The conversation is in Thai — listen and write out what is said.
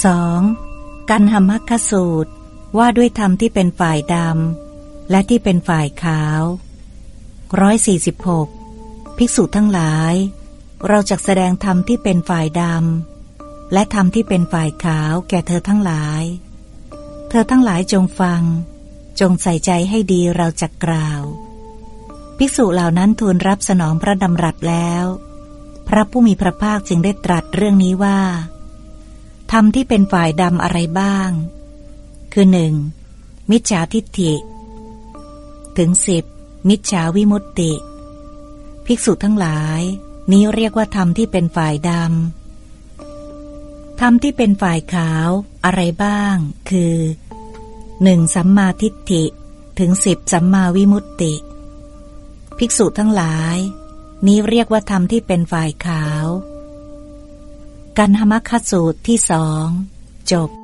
2. กันหมัคคสูตรว่าด้วยธรรมที่เป็นฝ่ายดำและที่เป็นฝ่ายขาวร้อยสี่สิบหกภิกษุทั้งหลาย เราจะแสดงธรรมที่เป็นฝ่ายดำและธรรมที่เป็นฝ่ายขาวแก่เธอทั้งหลาย เธอทั้งหลายจงฟัง จงใส่ใจให้ดีเราจะกล่าว ภิกษุเหล่านั้นทูลรับสนองพระดำรัสแล้ว พระผู้มีพระภาคจึงได้ตรัสเรื่องนี้ว่า ธรรมที่เป็นฝ่ายดำอะไรบ้าง คือหนึ่งมิจฉาทิฏฐิ ถึงสิบมิจฉาวิมุตติ ภิกษุทั้งหลาย นี้เรียกว่าธรรมที่เป็นฝ่ายดำธรรมที่เป็นฝ่ายขาวอะไรบ้าง คือหนึ่งสัมมาทิฏฐิ ถึงสิบสัมมาวิมุตติ ภิกษุทั้งหลาย นี้เรียกว่าธรรมที่เป็นฝ่ายขาว กันหมัคสูตรที่สอง จบ